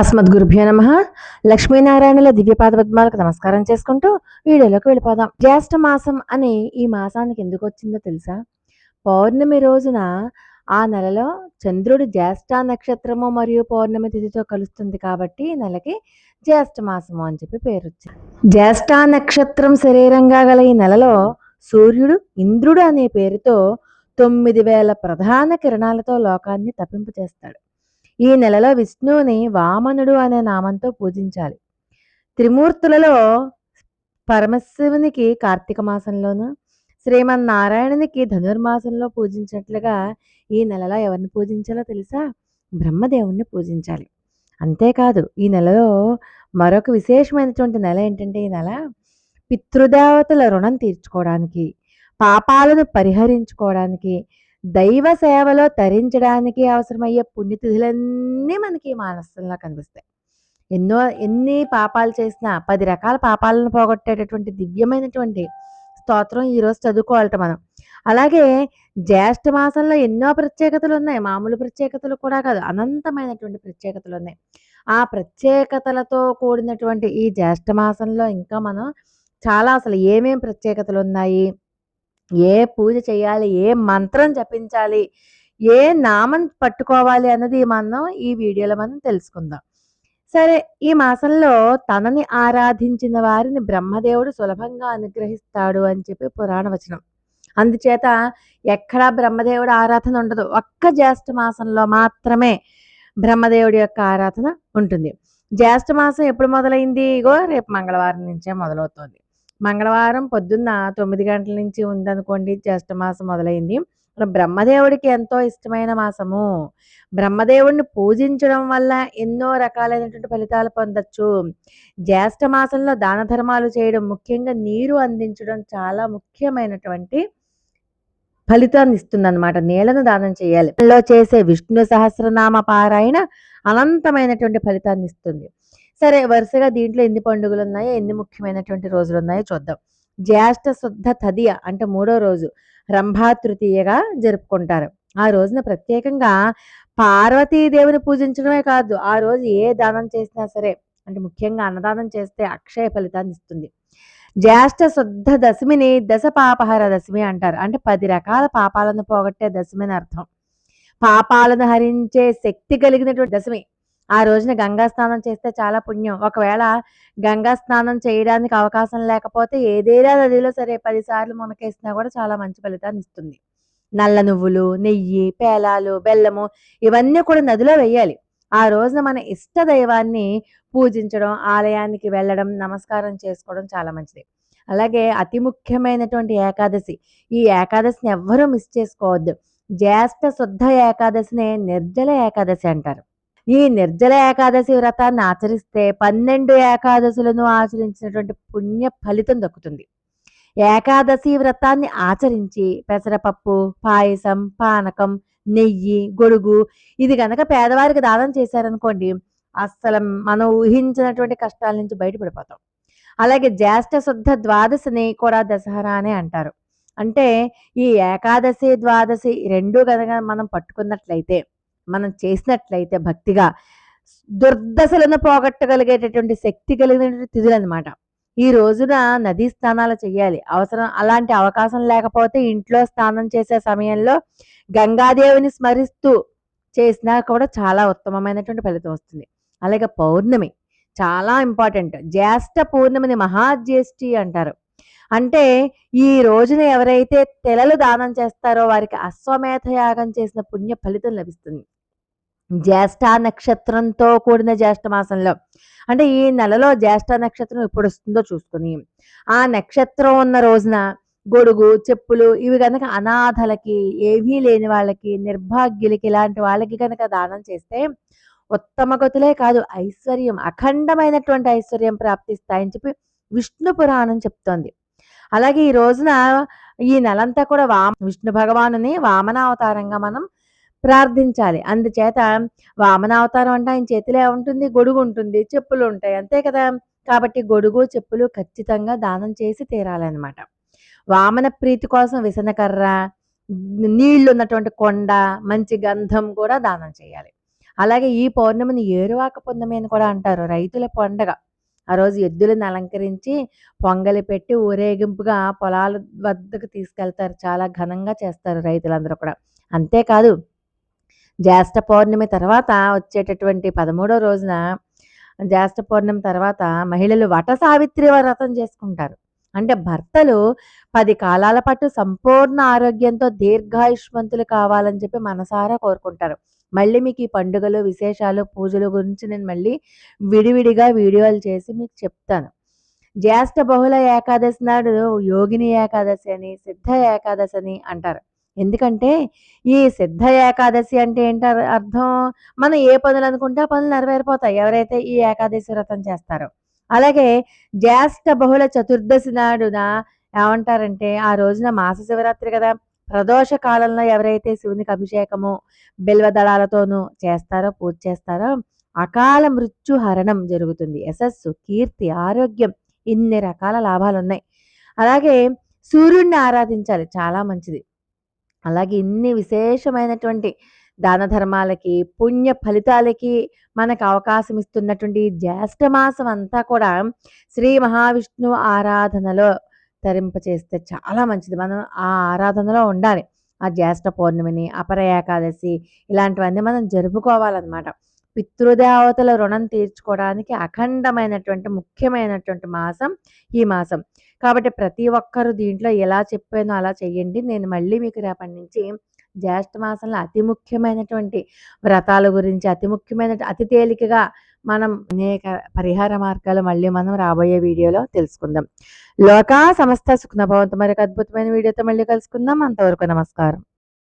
అస్మద్గురుభ్యో నమ. లక్ష్మీనారాయణల దివ్యపాద పద్మాలకు నమస్కారం చేసుకుంటూ వీడియోలోకి వెళ్ళిపోదాం. జ్యేష్ఠ మాసం అని ఈ మాసానికి ఎందుకు వచ్చిందో తెలుసా? పౌర్ణమి రోజున ఆ నెలలో చంద్రుడు జ్యేష్ఠ నక్షత్రము మరియు పౌర్ణమి తిథితో కలుస్తుంది కాబట్టి ఈ నెలకి జ్యేష్ఠ మాసము అని చెప్పి పేరు వచ్చింది జ్యేష్ఠ నక్షత్రం శరీరంగా గల ఈ నెలలో సూర్యుడు ఇంద్రుడు అనే పేరుతో తొమ్మిది వేల ప్రధాన కిరణాలతో లోకాన్ని తప్పింపు చేస్తాడు ఈ నెలలో విష్ణువుని వామనుడు అనే నామంతో పూజించాలి. త్రిమూర్తులలో పరమశివునికి కార్తీక మాసంలోను శ్రీమన్నారాయణునికి ధనుర్మాసంలో పూజించినట్లుగా ఈ నెలలో ఎవరిని పూజించాలో తెలుసా? బ్రహ్మదేవుణ్ణి పూజించాలి. అంతేకాదు ఈ నెలలో మరొక విశేషమైనటువంటి నెల ఏంటంటే ఈ నెల పితృదేవతల రుణం తీర్చుకోవడానికి పాపాలను పరిహరించుకోవడానికి దైవ సేవలో తరించడానికి అవసరమయ్యే పుణ్యతిథులన్నీ మనకి మానసంలో కనిపిస్తాయి. ఎన్నో ఎన్ని పాపాలు చేసినా పది రకాల పాపాలను పోగొట్టేటటువంటి దివ్యమైనటువంటి స్తోత్రం ఈరోజు చదువుకోవాలట మనం. అలాగే జ్యేష్ఠ మాసంలో ఎన్నో ప్రత్యేకతలు ఉన్నాయి. మామూలు ప్రత్యేకతలు కూడా కాదు అనంతమైనటువంటి ప్రత్యేకతలు ఉన్నాయి. ఆ ప్రత్యేకతలతో కూడినటువంటి ఈ జ్యేష్ఠ మాసంలో ఇంకా మనం చాలా అసలు ఏమేం ప్రత్యేకతలు ఉన్నాయి? ఏ పూజ చేయాలి ఏ మంత్రం జపించాలి ఏ నామం పట్టుకోవాలి అన్నది మనం ఈ వీడియోలో మనం తెలుసుకుందాం. సరే ఈ మాసంలో తనని ఆరాధించిన వారిని బ్రహ్మదేవుడు సులభంగా అనుగ్రహిస్తాడు అని చెప్పి పురాణ వచనం. అందుచేత ఎక్కడా బ్రహ్మదేవుడు ఆరాధన ఉండదు. ఒక్క జ్యేష్ఠ మాసంలో మాత్రమే బ్రహ్మదేవుడి యొక్క ఆరాధన ఉంటుంది. జ్యేష్ఠ మాసం ఎప్పుడు మొదలైంది? ఇగో రేపు మంగళవారం నుంచే మొదలవుతుంది. మంగళవారం పొద్దున్న తొమ్మిది గంటల నుంచి ఉందనుకోండి జ్యేష్ఠమాసం మొదలైంది. బ్రహ్మదేవుడికి ఎంతో ఇష్టమైన మాసము. బ్రహ్మదేవుడిని పూజించడం వల్ల ఎన్నో రకాలైనటువంటి ఫలితాలు పొందొచ్చు. జ్యేష్ఠ మాసంలో దాన ధర్మాలు చేయడం ముఖ్యంగా నీరు అందించడం చాలా ముఖ్యమైనటువంటి ఫలితాన్ని ఇస్తుంది అనమాట నీళ్ళను దానం చేయాలి. లో చేసే విష్ణు సహస్రనామ పారాయణ అనంతమైనటువంటి ఫలితాన్ని ఇస్తుంది. సరే వరుసగా దీంట్లో ఎన్ని పండుగలు ఉన్నాయో ఎన్ని ముఖ్యమైనటువంటి రోజులు ఉన్నాయో చూద్దాం. జ్యేష్ఠ శుద్ధ తదియ అంటే మూడో రోజు రంభా తృతీయగా జరుపుకుంటారు. ఆ రోజున ప్రత్యేకంగా పార్వతీదేవిని పూజించడమే కాదు ఆ రోజు ఏ దానం చేసినా సరే అంటే ముఖ్యంగా అన్నదానం చేస్తే అక్షయ ఫలితాన్ని ఇస్తుంది. జ్యేష్ఠ శుద్ధ దశమిని దశ పాపహర దశమి అంటారు. అంటే పది రకాల పాపాలను పోగొట్టే దశమి అని అర్థం. పాపాలను హరించే శక్తి కలిగినటువంటి దశమి ఆ రోజున గంగా స్నానం చేస్తే చాలా పుణ్యం. ఒకవేళ గంగా స్నానం చేయడానికి అవకాశం లేకపోతే ఏదైనా నదిలో సరే పదిసార్లు మునకేసినా కూడా చాలా మంచి ఫలితాన్ని ఇస్తుంది. నల్ల నువ్వులు నెయ్యి పేలాలు బెల్లము ఇవన్నీ కూడా నదిలో వేయాలి. ఆ రోజున మన ఇష్ట దైవాన్ని పూజించడం ఆలయానికి వెళ్ళడం నమస్కారం చేసుకోవడం చాలా మంచిది. అలాగే అతి ముఖ్యమైనటువంటి ఏకాదశి. ఈ ఏకాదశిని ఎవ్వరూ మిస్ చేసుకోవద్దు. జ్యేష్ఠ శుద్ధ ఏకాదశిని నిర్జల ఏకాదశి అంటారు. ఈ నిర్జల ఏకాదశి వ్రతాన్ని ఆచరిస్తే పన్నెండు ఏకాదశులను ఆచరించినటువంటి పుణ్య ఫలితం దక్కుతుంది. ఏకాదశి వ్రతాన్ని ఆచరించి పెసరపప్పు పాయసం పానకం నెయ్యి గొడుగు ఇది కనుక పేదవారికి దానం చేశారనుకోండి అస్సలు మనం ఊహించినటువంటి కష్టాల నుంచి బయటపడిపోతాం. అలాగే జ్యేష్ఠ శుద్ధ ద్వాదశిని కూడా దసహరా అనే అంటారు. అంటే ఈ ఏకాదశి ద్వాదశి రెండు కనుక మనం పట్టుకున్నట్లయితే మనం చేసినట్లయితే భక్తిగా దుర్దశలను పోగొట్టగలిగేటటువంటి శక్తి కలిగినటువంటి తిథులు అనమాట ఈ రోజున నదీ స్నానాలు చేయాలి. అవసరం అలాంటి అవకాశం లేకపోతే ఇంట్లో స్నానం చేసే సమయంలో గంగాదేవిని స్మరిస్తూ చేసినా కూడా చాలా ఉత్తమమైనటువంటి ఫలితం వస్తుంది. అలాగే పౌర్ణమి చాలా ఇంపార్టెంట్. జ్యేష్ఠ పౌర్ణమిని మహాజ్యేష్ఠి అంటారు. అంటే ఈ రోజున ఎవరైతే తెలలు దానం చేస్తారో వారికి అశ్వమేధ యాగం చేసిన పుణ్య ఫలితం లభిస్తుంది. జ్యేష్ఠ నక్షత్రంతో కూడిన జ్యేష్ఠ మాసంలో. అంటే ఈ నెలలో జ్యేష్ఠ నక్షత్రం ఎప్పుడు వస్తుందో చూసుకుని. ఆ నక్షత్రం ఉన్న రోజున గొడుగు చెప్పులు ఇవి కనుక అనాథలకి ఏమీ లేని వాళ్ళకి నిర్భాగ్యులకి ఇలాంటి వాళ్ళకి కనుక దానం చేస్తే ఉత్తమ గతులే కాదు ఐశ్వర్యం అఖండమైనటువంటి ఐశ్వర్యం ప్రాప్తిస్తాయని చెప్పి విష్ణు పురాణం చెప్తోంది. అలాగే ఈ రోజున ఈ నెలంతా కూడా వామ విష్ణు భగవానుని వామనావతారంగా మనం ప్రార్థించాలి. అందుచేత వామనావతారం అంటే ఆయన చేతిలో ఉంటుంది గొడుగు ఉంటుంది చెప్పులు ఉంటాయి. అంతే కదా? కాబట్టి గొడుగు చెప్పులు ఖచ్చితంగా దానం చేసి తీరాలన్నమాట. వామన ప్రీతి కోసం విసనకర్ర నీళ్ళు ఉన్నటువంటి కొండ మంచి గంధం కూడా దానం చేయాలి. అలాగే ఈ పౌర్ణమిని ఏరువాక పున్నమి అని కూడా అంటారు. రైతుల పండగ. ఆ రోజు ఎద్దులను అలంకరించి, పొంగలి పెట్టి ఊరేగింపుగా పొలాల వద్దకు తీసుకెళ్తారు. చాలా ఘనంగా చేస్తారు రైతులందరూ కూడా. అంతేకాదు జ్యేష్ఠ పౌర్ణమి తర్వాత వచ్చేటటువంటి 13 రోజున జ్యేష్ఠ పౌర్ణమి తర్వాత మహిళలు వట సావిత్రి వ్రతం చేసుకుంటారు. అంటే భర్తలు పది కాలాల పాటు సంపూర్ణ ఆరోగ్యంతో దీర్ఘాయుష్మంతులు కావాలని చెప్పి మనసారా కోరుకుంటారు. మళ్ళీ మీకు ఈ పండుగలు, విశేషాలు, పూజలు గురించి నేను మళ్ళీ విడివిడిగా వీడియోలు చేసి మీకు చెప్తాను. జ్యేష్ఠ బహుళ ఏకాదశి నాడు యోగిని ఏకాదశి అని, సిద్ధ ఏకాదశి అని అంటారు. ఎందుకంటే ఈ సిద్ధ ఏకాదశి అంటే ఏంటో అర్థం? మనం ఏ పనులు అనుకుంటే ఆ పనులు నెరవేరిపోతాయి. ఎవరైతే ఈ ఏకాదశి వ్రతం చేస్తారో. అలాగే జ్యేష్ఠ బహుళ చతుర్దశి నాడున ఏమంటారంటే ఆ రోజున మాస శివరాత్రి కదా! ప్రదోష కాలంలో ఎవరైతే శివునికి అభిషేకము, బిల్వదళాలతోనూ చేస్తారో, పూజ చేస్తారో అకాల మృత్యు హరణం జరుగుతుంది. యశస్సు, కీర్తి, ఆరోగ్యం ఇన్ని రకాల లాభాలు ఉన్నాయి అలాగే సూర్యుడిని ఆరాధించాలి. చాలా మంచిది. అలాగే ఇన్ని విశేషమైనటువంటి దాన ధర్మాలకి, పుణ్య ఫలితాలకి మనకు అవకాశం ఇస్తున్నటువంటి జ్యేష్ఠ మాసం అంతా కూడా శ్రీ మహావిష్ణువు ఆరాధనలో తరింపచేస్తే చాలా మంచిది. మనం ఆ ఆరాధనలో ఉండాలి. ఆ జ్యేష్ఠ పౌర్ణమిని, అపర ఏకాదశి ఇలాంటివన్నీ మనం జరుపుకోవాలన్నమాట పితృదేవతల రుణం తీర్చుకోవడానికి అఖండమైనటువంటి, ముఖ్యమైనటువంటి మాసం ఈ మాసం. కాబట్టి ప్రతి ఒక్కరు దీంట్లో ఎలా చెప్పానో అలా చేయండి. నేను మళ్ళీ మీకు రేపటి నుంచి జ్యేష్ఠ మాసంలో అతి ముఖ్యమైనటువంటి వ్రతాల గురించి, అతి ముఖ్యమైన అతి తేలికగా మనం అనేక పరిహార మార్గాలు మళ్ళీ మనం రాబోయే వీడియోలో తెలుసుకుందాం. లోకా సమస్త సుఖినో మరొక అద్భుతమైన వీడియోతో మళ్ళీ కలుసుకుందాం. అంతవరకు నమస్కారం.